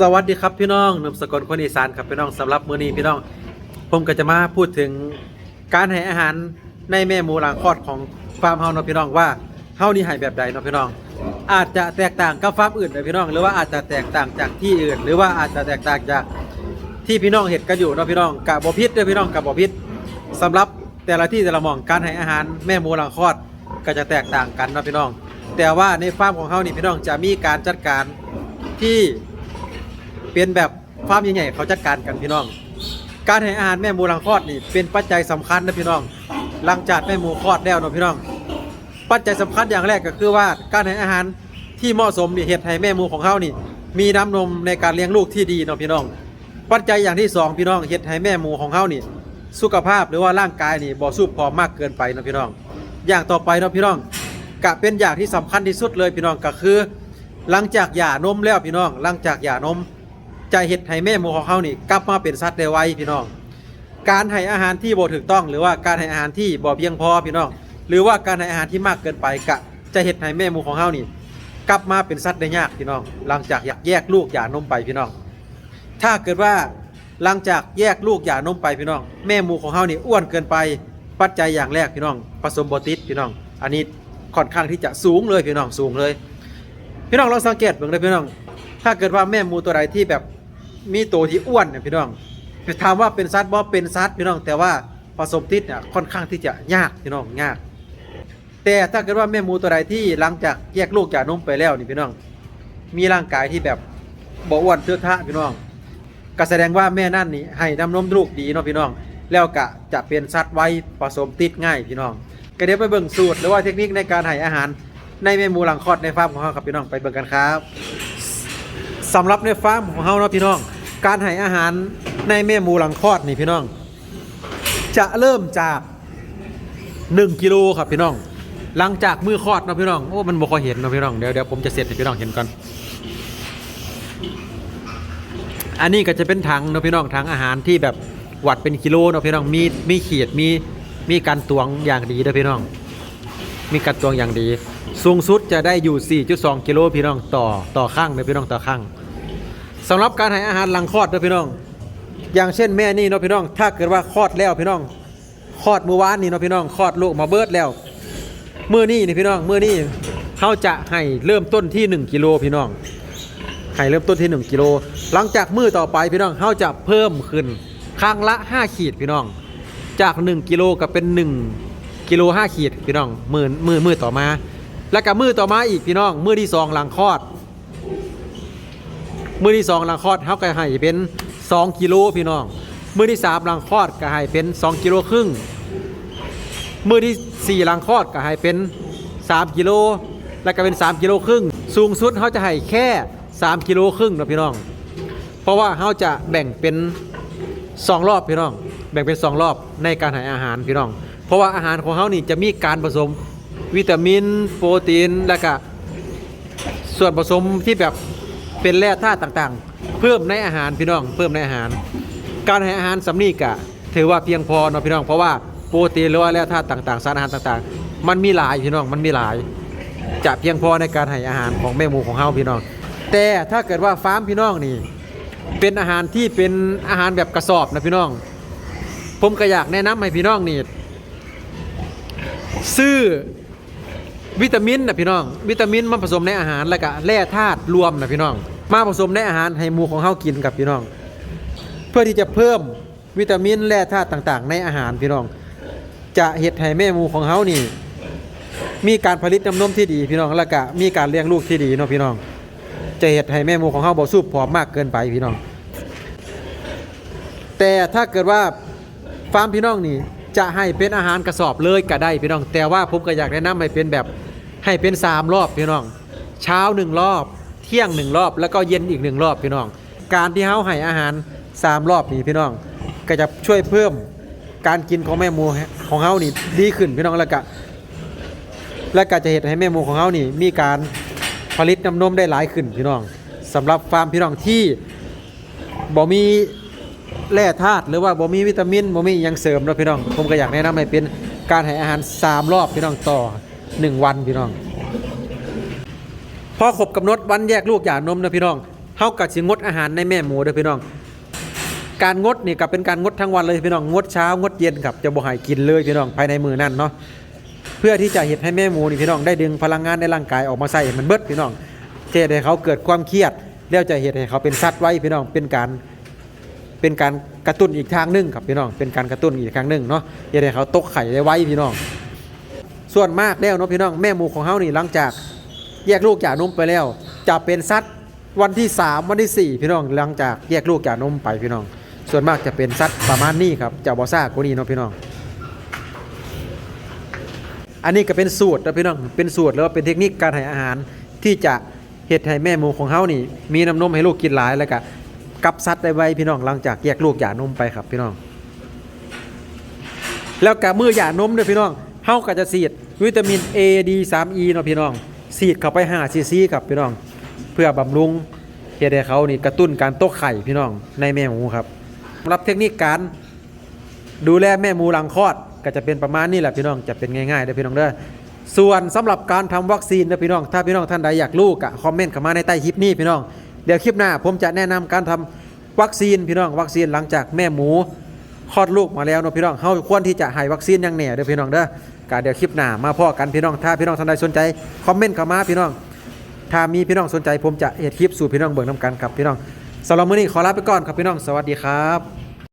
สวัสดีครับพี่น้องนุ่มสกลคนอีสานครับพี่น้องสำหรับมื้อนี้พี่น้อง ผมก็จะมาพูดถึงการให้อาหารในแม่หมูหลังคลอดของฟาร์มเฮาเนาะพี่น้องว่าเฮานี่ให้แบบใดเนาะพี่น้อง อาจจะแตกต่างกับฟาร์มอื่นนะพี่น้อง หรือว่าอาจจะแตกต่างจากที่อื่น หรือว่าอาจจะแตกต่างจากที่พี่น้องเห็นกันอยู่เนาะพี่น้องกะบ่พิษด้อพี่น้องกะบ่พิษสำหรับแต่ละที่แต่ละหม่องการให้อาหารแม่หมูหลังคลอดก็จะแตกต่างกันเนาะพี่น้อง แต่ว่าในฟาร์มของเฮานี่พี่น้องจะมีการจัดการที่ เป็นแบบฟาร์มใหญ่ๆเขาจัดการกันพี่น้อง การให้อาหารแม่หมูหลังคลอดนี่เป็นปัจจัยสำคัญนะพี่น้อง หลังจากแม่หมูคลอดแล้วเนาะพี่น้อง ปัจจัยสำคัญอย่างแรกก็คือว่าการให้อาหารที่เหมาะสมนี่เฮ็ดให้แม่หมูของเขานี่ มีน้ำนมในการเลี้ยงลูกที่ดีเนาะพี่น้อง ปัจจัยอย่างที่สองพี่น้องเฮ็ดให้แม่หมูของเขานี่ สุขภาพหรือว่าร่างกายนี่บ่สู้ผอมากเกินไปเนาะพี่น้อง อย่างต่อไปเนาะพี่น้องกะเป็นอย่างที่สำคัญที่สุดเลยพี่น้องก็คือ หลังจากหย่านมแล้วพี่น้อง หลังจากหย่านม จะเห็ดให้แม่หมูของเขานี่กลับมาเป็นสัตว์ได้ไวพี่น้อง การให้อาหารที่บ่ถูกต้อง หรือว่าการให้อาหารที่บ่เพียงพอพี่น้อง หรือว่าการให้อาหารที่มากเกินไปกะจะเห็ดให้แม่หมูของเขานี่กลับมาเป็นสัตว์ได้ยากพี่น้อง หลังจากอยากแยกลูกหย่านมไปพี่น้อง ถ้าเกิดว่าหลังจากแยกลูกหย่านมไปพี่น้อง แม่หมูของเขานี่อ้วนเกินไปปัจจัยอย่างแรกพี่น้องผสมโบติสพี่น้อง อันนี้ค่อนข้างที่จะสูงเลยพี่น้องสูงเลย พี่น้องลองสังเกตเบิ่งเลยพี่น้อง ถ้าเกิดว่าแม่หมูตัวใดที่แบบ มีตัวที่อ้วนเนี่ยพี่น้องถามว่าเป็นซัดบ่เป็นซัดพี่น้อง แต่ว่าผสมติดเนี่ยค่อนข้างที่จะยากพี่น้องยาก แต่ถ้าเกิดว่าแม่หมูตัวใดที่หลังจากแยกลูกจากนมไปแล้วนี่พี่น้อง มีร่างกายที่แบบบ่อ้วนเทือกทะพี่น้องก็แสดงว่าแม่นั่นนี่ให้น้ำนมลูกดีเนาะพี่น้อง แล้วกะจะเป็นสัตว์ไว้ผสมติดง่ายพี่น้องก็เดี๋ยวไปเบิ่งสูตรหรือว่าเทคนิคในการให้อาหารในแม่หมูหลังคลอดในฟาร์มของเราครับพี่น้องไปเบิ่งกันครับสำหรับในฟาร์มของเราเนาะพี่น้อง การให้อาหารในแม่หมูหลังคลอดนี่พี่น้อง จะเริ่มจาก1กิโลครับพี่น้อง หลังจากมือคลอดนะพี่น้องโอ้มันบ่ค่อยเห็นนะพี่น้องเดี๋ยวเดี๋ยวผมจะเสร็จให้พี่น้องเห็นก่อนอันนี้ก็จะเป็นถังนะพี่น้องถังอาหารที่แบบวัดเป็นกิโลนะพี่น้องมีมีขีดมีมีการตวงอย่างดีเด้อพี่น้อง มีการตวงอย่างดี สูงสุดจะได้อยู่ 4.2 กิโลพี่น้องต่อต่อข้างเด้อพี่น้องต่อข้าง สำหรับการให้อาหารหลังคลอดเด้อพี่น้อง อย่างเช่นแม่นี่เนาะพี่น้อง ถ้าเกิดว่าคลอดแล้วพี่น้องคลอดเมื่อวานนี่เนาะพี่น้องคลอดลูกมาเบิดแล้วเมื้อนี้นี่พี่น้องเมื้อนี้เขาจะให้เริ่มต้นที่ 1กิโลพี่น้องให้เริ่มต้นที่ 1กิโลหลังจากมือต่อไปพี่น้องเขาจะเพิ่มขึ้นข้งละ 5 ขีดพี่น้อง จาก 1กิโลก็เป็น 1กิโล5ขีดพี่น้องมือมือมือต่อมา แล้วก็มือต่อมาอีกพี่น้องมือที่2หลังคลอด มือที่2หลังคลอดเขาก็ให้เป็น2กิโลพี่น้อง มือที่3หลังคลอดก็ให้เป็น2กิโลครึ่ง มือที่4หลังคลอดก็ให้เป็น3กิโล แล้วก็เป็น3กิโลครึ่ง สูงสุดเขาจะให้แค่3กิโลครึ่งนะพี่น้อง เพราะว่าเขาจะแบ่งเป็น2รอบพี่น้อง แบ่งเป็น2รอบในการให้อาหารพี่น้อง เพราะว่าอาหารของเขานี่จะมีการผสมวิตามิน โปรตีน แล้วก็ส่วนผสมที่แบบ เป็นแร่ธาตุต่างๆ เพิ่มในอาหารพี่น้อง เพิ่มในอาหาร การให้อาหารสำนีกะถือว่าเพียงพอเนาะพี่น้องเพราะว่าโปรตีนหรือว่าแร่ธาตุต่างๆ สารอาหารต่างๆ มันมีหลายพี่น้องมันมีหลาย จะเพียงพอในการให้อาหารของแม่หมูของเฮาพี่น้อง แต่ถ้าเกิดว่าฟาร์มพี่น้องนี่ เป็นอาหารที่เป็นอาหารแบบกระสอบนะพี่น้อง ผมก็อยากแนะนำให้พี่น้องนี่ซื้อวิตามินนะพี่น้อง วิตามินมาผสมในอาหารแล้วก็แร่ธาตุรวมนะพี่น้อง มาผสมในอาหารให้หมูของเฮากินกับพี่น้อง เพื่อที่จะเพิ่มวิตามินแร่ธาตุต่างๆ ในอาหารพี่น้อง จะเฮ็ดให้แม่หมูของเฮานี่ มีการผลิตน้ำนมที่ดีพี่น้องแล้วก็มีการเลี้ยงลูกที่ดีเนาะพี่น้อง จะเห็ดให้แม่หมูของเฮาบ่สูบผอมมากเกินไปพี่น้อง แต่ถ้าเกิดว่าฟาร์มพี่น้องนี่จะให้เป็นอาหารกระสอบเลยก็ได้พี่น้อง แต่ว่าผมก็อยากแนะนำให้เป็นแบบให้เป็นสามรอบพี่น้อง เช้าหนึ่งรอบ เที่ยงหนึ่งรอบแล้วก็เย็นอีกหนึ่งรอบพี่น้อง การที่เฮาให้อาหารสามรอบนี่พี่น้อง ก็จะช่วยเพิ่มการกินของแม่หมูของเฮานี่ดีขึ้นพี่น้องแล้วก็และก็จะเห็นให้แม่หมูของเขานี่มีการผลิตน้ำนมได้หลายขึ้นพี่น้องสำหรับฟาร์มพี่น้องที่บ่มีแร่ธาตุหรือว่าบ่มีวิตามินบ่มีอหยังเสริมเนาะพี่น้อง ผมก็อยากแนะนำให้เป็นการให้อาหาร 3 รอบพี่น้องต่อ 1 วันพี่น้อง พอครบกำหนดวันแยกลูกหย่านมนะพี่น้องเฮากับสิงดอาหารในแม่หมูเด้อพี่น้อง การงดนี่ก็เป็นการงดทั้งวันเลยพี่น้องงดเช้างดเย็นครับจะบ่ให้กินเลยพี่น้องภายในมือนั่นเนาะเพื่อที่จะเฮ็ดให้แม่หมูนี่พี่น้องได้ดึงพลังงานในร่างกายออกมาใส่มันเบิดพี่น้องเฮ็ดให้เขาเกิดความเครียดแล้วจะเฮ็ดให้เขาเป็นสัตว์ไว้พี่น้องเป็นการเป็นการกระตุ้นอีกทางหนึงครับพี่น้องเป็นการกระตุ้นอีกทางหนึงเนาะเฮ็ดให้เขาตกไข่ได้ไว้พี่น้อง ส่วนมากแล้วเนาะพี่น้องแม่หมูของเฮานี่หลังจาก แยกลูกจากนมไปแล้ว จะเป็นสัตว์วันที่ 3 วันที่ 4 พี่น้องหลังจากแยกลูกจากนมไปพี่น้อง ส่วนมากจะเป็นสัตว์ประมาณนี้ครับจะบ่ซ่ากว่านี้เนาะพี่น้อง อันนี้ก็เป็นสูตรนะพี่น้องเป็นสูตรแล้วเป็นเทคนิคการให้อาหารที่จะเฮ็ดให้แม่หมูของเฮานี่ มีน้ำนมให้ลูกกินหลายแล้วก็กับสัตว์ได้ไวพี่น้องหลังจากแยกลูกหย่านมไปครับพี่น้อง แล้วกับมือหย่านมด้วยพี่น้องเฮาก็จะฉีดวิตามิน A D 3 E เนาะพี่น้อง ฉีดเข้าไป5ซีซีครับพี่น้อง เพื่อบำรุงเฮ็ดให้เขานี่กระตุ้นการโตกไข่พี่น้องในแม่หมูครับสำหรับเทคนิคการดูแลแม่หมูหลังคลอดก็จะเป็นประมาณนี้แหละพี่น้องจะเป็นง่ายๆเด้อพี่น้องเด้อส่วนสำหรับการทำวัคซีนเด้อพี่น้อง ถ้าพี่น้องท่านใดอยากรู้ก็คอมเมนต์เข้ามาในใต้คลิปนี้พี่น้องเดี๋ยวคลิปหน้า ผมจะแนะนำการทำวัคซีนพี่น้องวัคซีนหลังจากแม่หมูคลอดลูกมาแล้วนะพี่น้องเฮาควรที่จะให้วัคซีนอยังแหน่เด้อพี่น้องเด้อ ก็เดี๋ยวคลิปหน้ามาพ่อกันพี่น้องถ้าพี่น้องท่านใดสนใจคอมเมนต์เข้ามาพี่น้อง ถ้ามีพี่น้องสนใจผมจะเอ็ดคลิปสู่พี่น้องเบิ่งนํกันครับพี่น้องสำหรับมื้อนี้ขอลาไปก่อนครับพี่น้องสวัสดีครับ